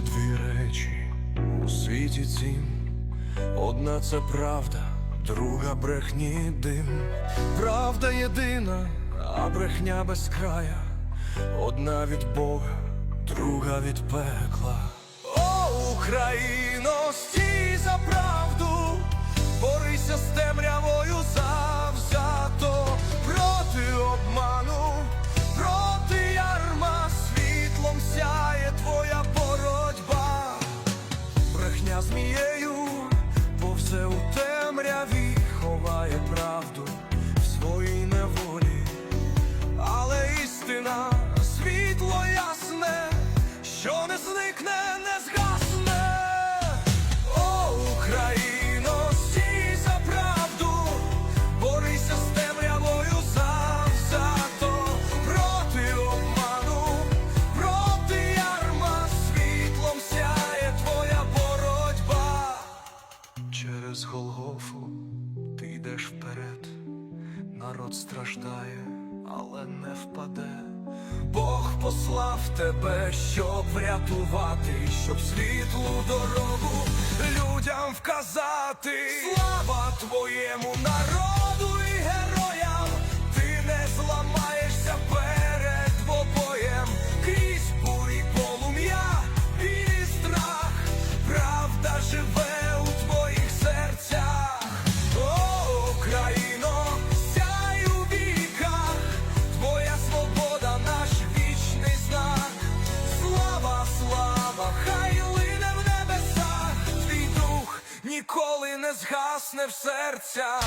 Дві речі у світі цім. Одна це правда, друга брехні дим. Правда єдина, а брехня без края. Одна від Бога, друга від пекла. О, Україно, йдеш вперед, народ страждає, але не впаде. Бог послав тебе, щоб врятувати, щоб світлу дорогу людям вказати. Слава твоєму народу ніколи не згасне в серцях.